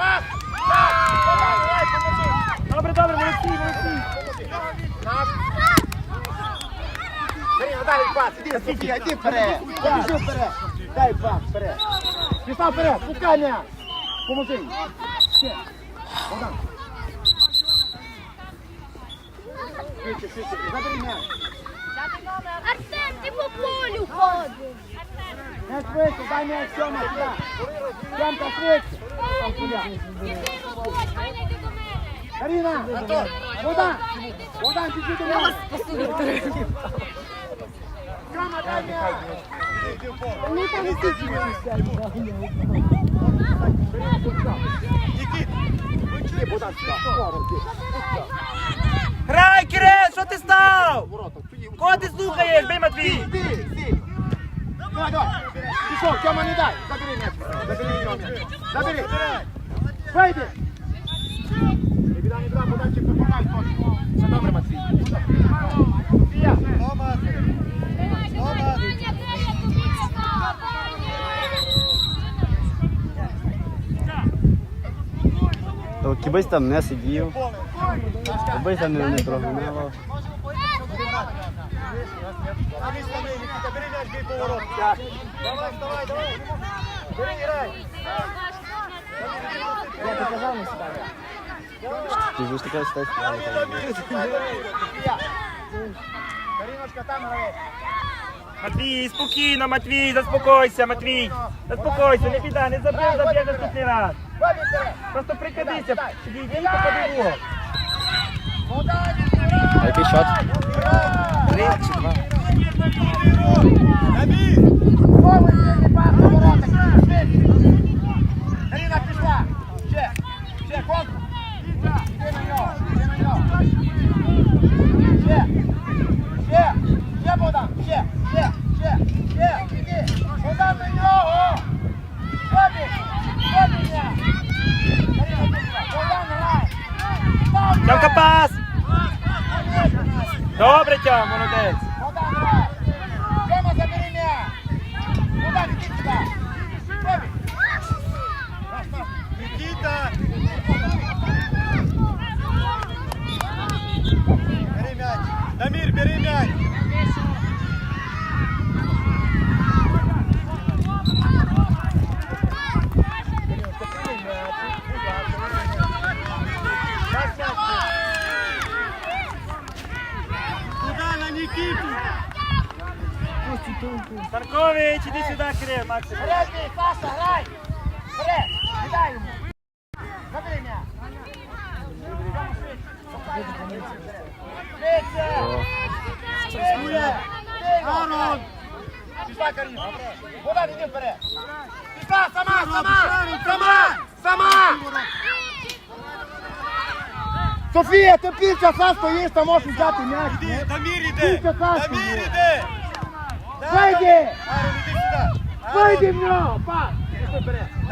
Пас! Добре, добре, молодці, молодці. Наш. Бери, далі пас, іди, Софія, іди вперед. Побіжи вперед. Дай пас, вперед. Пішла вперед, пускай. Поможи. Ще. Богдан. Швидше, швидше, забери м'яч. Артем, ти по полю ходиш. Не швидше, дай м'яч Сьома сюди. Сьомка, швидше. Каріна, Богдан, Богдан, піди до мене. Сьома, дай там йди. Грай, Кирил, що ти став? Кого ти слухаєш, бий Матвій? Іди, іди. Давай, давай. Пішов, Тьома, не дай. Забери м'яч. Забери його. Забери. Вийди. Не біда, не біда, Богданчик, допомагай. Все добре, Матвій. Софія. То кібись там не сидів, кібись там не, не прогнав. Бій поворот. Давай, давай, давай. Бери. Я ти казав не сюди. Ти ж така ситуація. Каріночка, там грає. Матвій, спокійно, Матвій, заспокойся, Матвій. Заспокойся, не біда, не забив, заб'є наступний раз. Просто прикидися, підійди гол. Богданчик, який счет? Три два? Знову сильний пас на воротах. Швидше. Каріна пішла. Ще. Ще, контур. Іди на нього. Іди на нього. Ще. Ще. Ще, Богдан. Ще. Ще. Ще. Ще. Іди. Богдан на нього. Ходи. Ходи, м'яч. Каріна пішла. Богдан грає. Став м'яч. Тямка пас! Добре, Тям, молодець. Богдан грає. Тьома, забери м'яч. Богдан, іди сюди. Вибій. Никита! Бери мяч! Дамир, бери мяч! Куда на Никиту? Старкович, іди Максим. Вперед, бей, Саша, грай! Вперед! Не дай йому! Забери м'яч! Швидше! Швидше! Арон! Пішла Каріна! Богдан, іди вперед! Пішла, сама, сама! Сама! Сама! Софія, ти півчаса сам стоїш, там можеш взяти м'яч. ні? Дамір іде! Півчаса Дамір стоїш. іде! Вийди! Арон, іди сюди! Вийди в нього! Пас!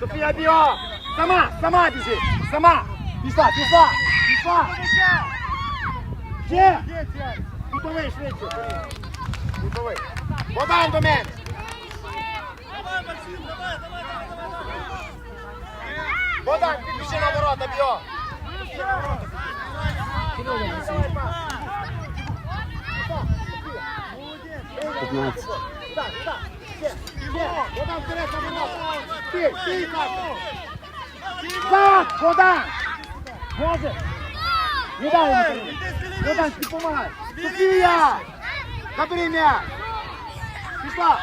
Софія, бігом! Сама! Сама біжи! Сама! Пішла, пішла! Пішла! Ще! Кутовий швидше! Каріна. Кутовий! Богдан до мене! Давай, Максим, давай, давай, Богдан, ти біжи на ворота, бігом! Давай, пас! 15. Так, так, Катя! Так, Богдан! Може! Не дай йому. Богдан, ти помагай! Софія! Забери м'яч! Пішла!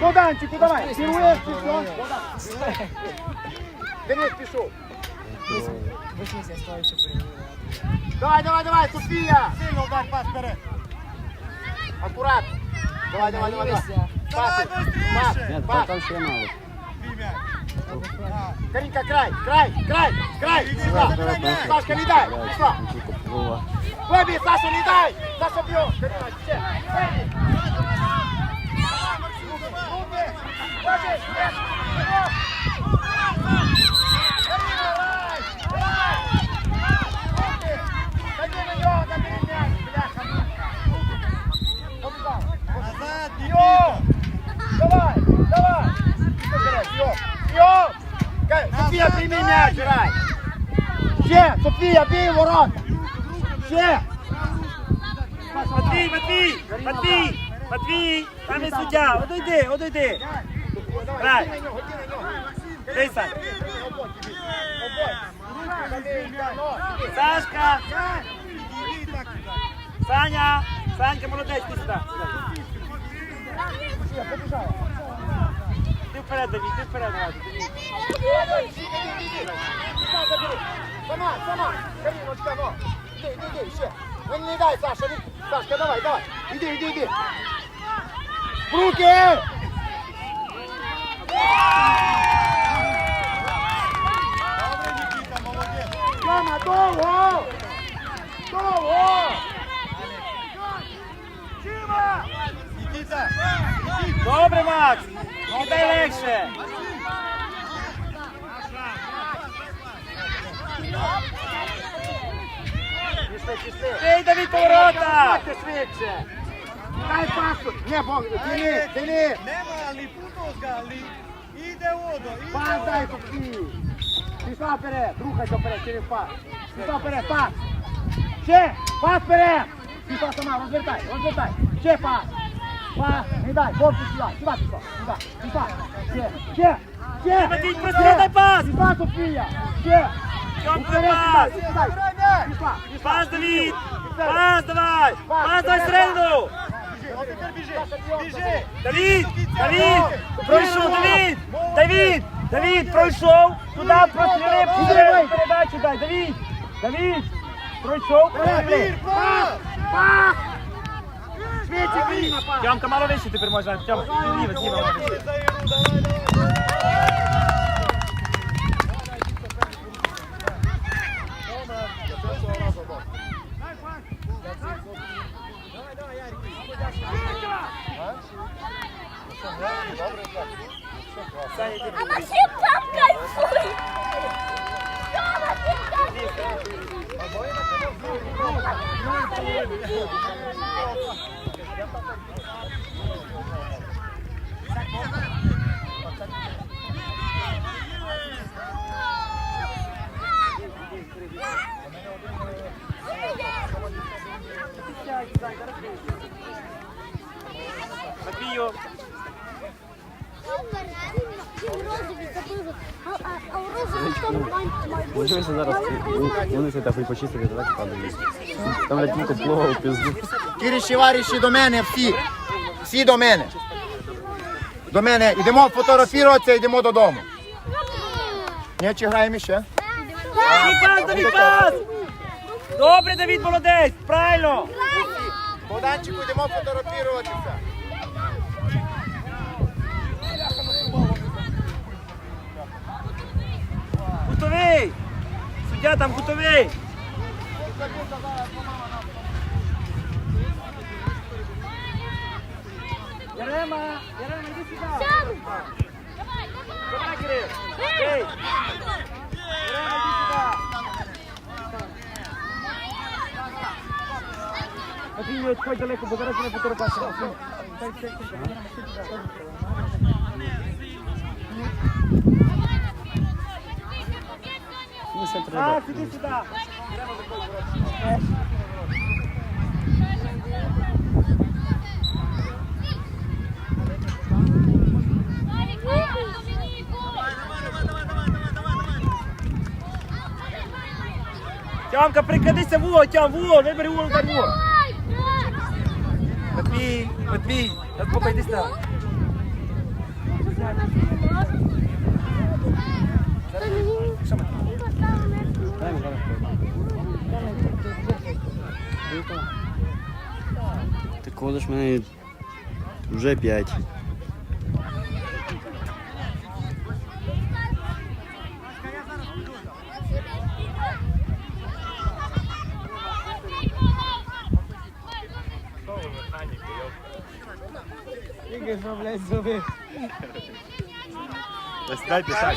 Богданчику, давай! Керуєш, пішов! Денис пішов! Давай, давай, давай, Софія! Сильно удар, пас вперед! Аккуратно! Давай, давай, давай! давай. Паси! Пас! Пас! там ще мало. Каринка, край, край, край, край, Сюда. Сашка, не дай, пішла. Вова. Саша, не дай. Саша б'є. Карина, ще. Вибій. Руки. Вибій, ще. Вперед. Карина, грай, грай. Руки. Ходи на нього, забери м'яч, бляха. Побігав. Назад, Йо! Нікіта! Давай, давай. Вперед, йо, йо. Софія, Софія, прийми м'яч, грай. Ще, Софія, бій в ворота. Ще. Матвій, Матвій, Матвій, Матвій, там є суддя, одійди, одійди. Грай. Ей, Сань. Сашка, Саня, Санька, молодець, ти сюди. Ти вперед, Давід, ти вперед, Давід. Сама, сама. Каріночка, ну. Іди, іди, іди, ще. Ну не дай, Саша. не- Сашка, давай, давай. Іди, іди, іди. В Руки! Добре, Нікіта, молодець. Тьома, довго! Довго! Нікіта, Добре, Макс, кидай легше. Пішли. Ей, Давід, поворота. Швидше. Дай пасу. Не, Бог, Дені, Дені. нема ali puno gali. Ide vodo, ide Пас дай Софії. Пішла вперед, рухайся вперед через пас. Пішла вперед, пас. Ще, пас вперед. Пішла сама, розвертай, розвертай. Ще пас. Пас, не дай, хлопці сюди, сюди пішла, сюди, пішла. Ще, ще, ще. Матвій, прости, дай пас. Пішла Софія, ще. Вперед, пас. Пішла. Пас, Давід. Пас, давай. Пас, давай середину. Біжи. Давід, Давід, пройшов, Давід, Давід, Давід, пройшов, туди Давай. передачу дай, Давід, Давід, пройшов, Вперед, пас, пас. Швидше, бій. Тьомка, мало вище тепер можна, Тьомка, ти ліво, зліва мало вище. За давай, давай. А Максим там кайфує. Тьома, ти там Матвію, А у розові там маленький. Дивися зараз, вони це так почистити, так падають. Там блядь, тільки плова пізду. Кіріші варіші до мене всі. Всі до мене. До мене. Йдемо фотографуватися, йдемо додому. Ні, чи граємо ще? Пас, Давід, пас! Добре, Давід, молодець, правильно! Богданчику, йдемо фотографуватися. Кутовий! Суддя там кутовий! Ярема! Ярема, іди сюди! Давай, Кирил! Ей! Ярема, іди сюди! Матвій, не відходь далеко, бо зараз не фотографувати. Ну, все А, треба. Тямка, прикладися во, тям, во, вибери во, удар во. Матвій, Матвій, там. Що Матвій? Дай мені. Ти колиш мене вже п'ять.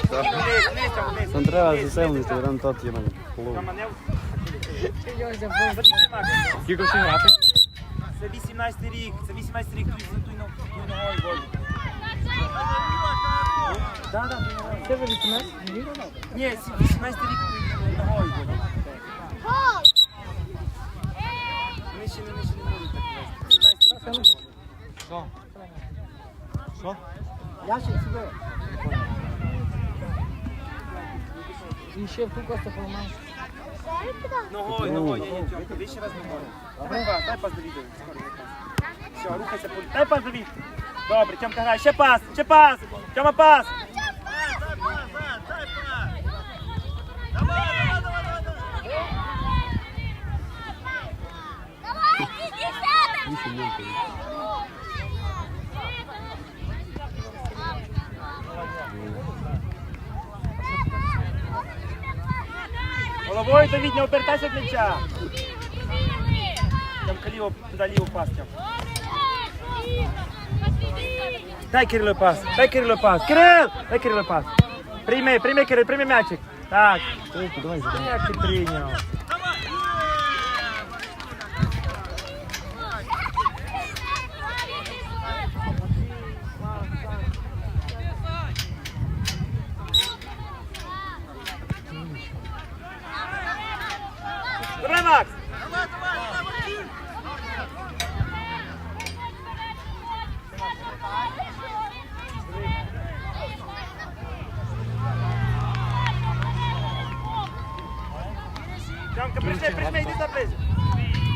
Вниз, вниз, там, вниз. Там треба засевнути, там тот є мене. плов. Там мене... Скільки всі грати? Це 18 рік, це 18 рік, туй, туй, туй, ногою волі. Да, да. Це ви 18? Ні, 18 рік ногою буде. Гол! Вони ще не вони ще не можуть так вести. 17 рік. Що? Що? Ногою, ногою, ні, Тьомка, ти раз ногою. Дай пас, дай пас Давіду. Скоро, дай пас. Все, рухайся, Поль. дай пас Давід. Добре, Тьомка грає, ще пас, ще пас. Тьома пас. Головою Давід, не обертайся від м'яча. Там каліво туди ліво пас. Дай Кирилу пас, дай Кирилу пас. Кирил! Дай Кирилу пас. Прийми, прийми, Кирил, прийми м'ячик. Так. Давай, задай. Як ти прийняв? Макс! Тьомка, прижми, прижми, йди за.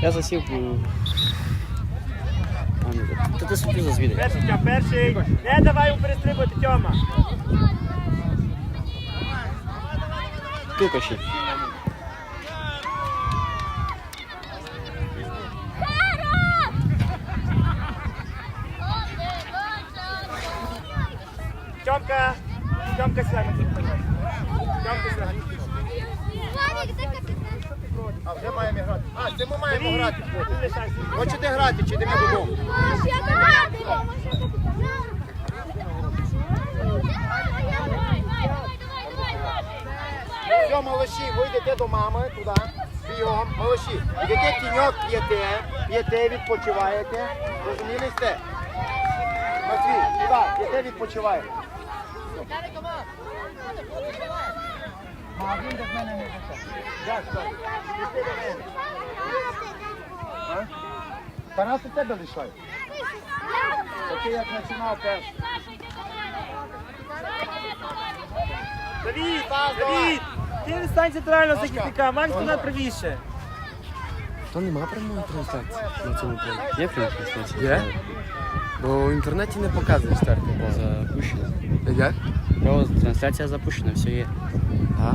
Я засів у... А, ні, Та ти собі зазвідай. Перший, Тьом, перший. Не давай йому перестрибувати, Тьома. Кілька ще. Тьомка, Тьомка сяде. Тьомка сяде. Владик, ты капитан. А вже маємо грати. А, це ми маємо Давід, грати. не лишайся. Хочете грати чи йдемо додому? Маш, я капитан. Все, малыші, ви йдете до мами туди, бігом. Малыші, йдете тіньок, п'єте, п'єте, відпочиваєте. Розуміли сте? Матвій, туди, п'єте, відпочиваєте. Як так? Пішли до мене. А? Тарас у тебе лишай. Такий як починав перший. Давай. Давід, ти не стань центрального захисника, Макс туди правіше. Та нема прямої трансляції на цьому полі. Є прямо трансляція? Є? Бо в інтернеті не показує старт. Запущено. Як? Трансляція запущена, все є. А?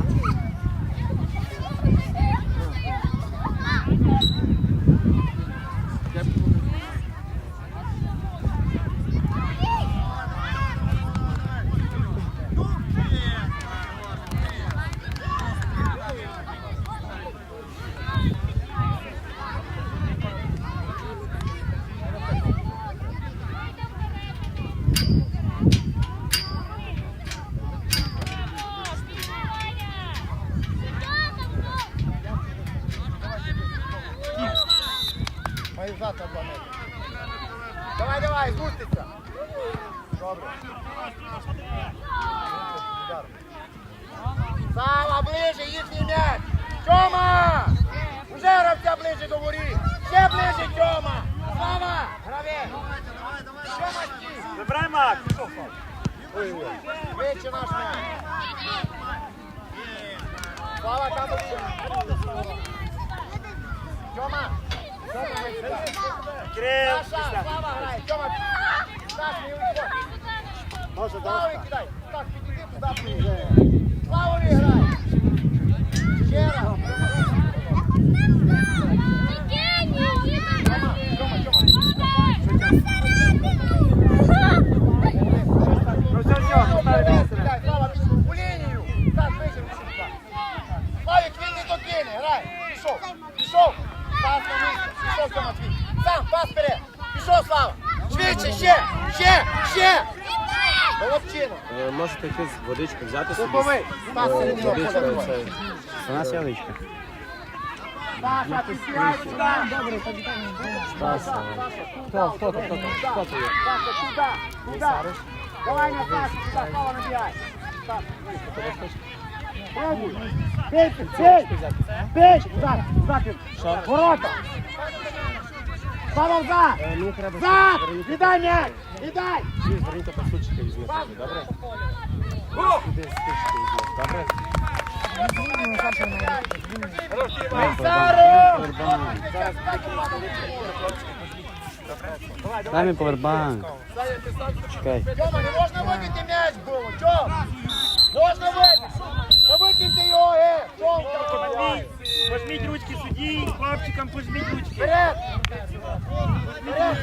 Ближче, їхній м'яч. Тьома! Уже гравця ближче до воріт. Ще ближче, Тьома. Сава, гравець. Тьома, стій. Забирай, Макс. Вище наш м'яч. Слава, там ближче. Тьома. Кирил, Саша. Слава грає. Тьома, Саш, не уйдь. Може, Славі кидай. Так, підійди туди ближче. Славові грай. Ще раз. Тьома, Тьома, Тьома. Ну все, все, поставили місце. Кидай, Слава, у лінію. Так, вище, вище туди. Славік, він не докине, грай. Пішов, пішов. Пас на місце. Пішов, Тьома, твій. Сам, пас вперед. Пішов, Слава. Швидше, ще, ще, ще. Молодчина. Е, Можете якусь водичку взяти собі. Круговий. Пас Е, середнього Водичка поля. це. У нас яличка. Саша, підстріляй сюди. Добре, Стас, е, Хто, хто, хто, хто, хто це є? Саша, туди, туди. Давай на Сашу, сюди, Слава, набігай. Так, Пробуй. Бей, бей, бей, так, так, ворота. Слава взад, взад, віддай м'яч, віддай. Зверніть посудчика візьмете, добре? Іди стучки візьмете, добре? Дай мені повербанк. Чекай. Тьома, не можна вибити м'яч було, Тьом. Можна вибити. Та викиньте його, е, пожміть ручки судді, хлопчикам пожміть ручки. Вперед. Вперед,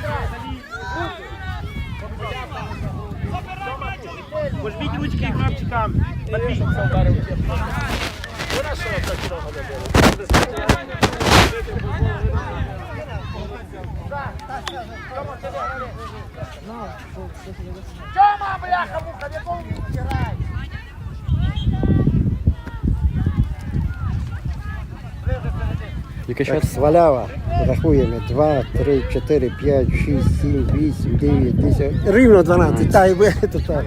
Пожміть ручки хлопчикам. Матвій. Тьома, бляха, муха, в якому місці грає? Яке Так, свалява. Рахуємо. 2, 3, 4, 5, 6, 7, 8, 9, 10. Рівно 12. Та й ви тут. так.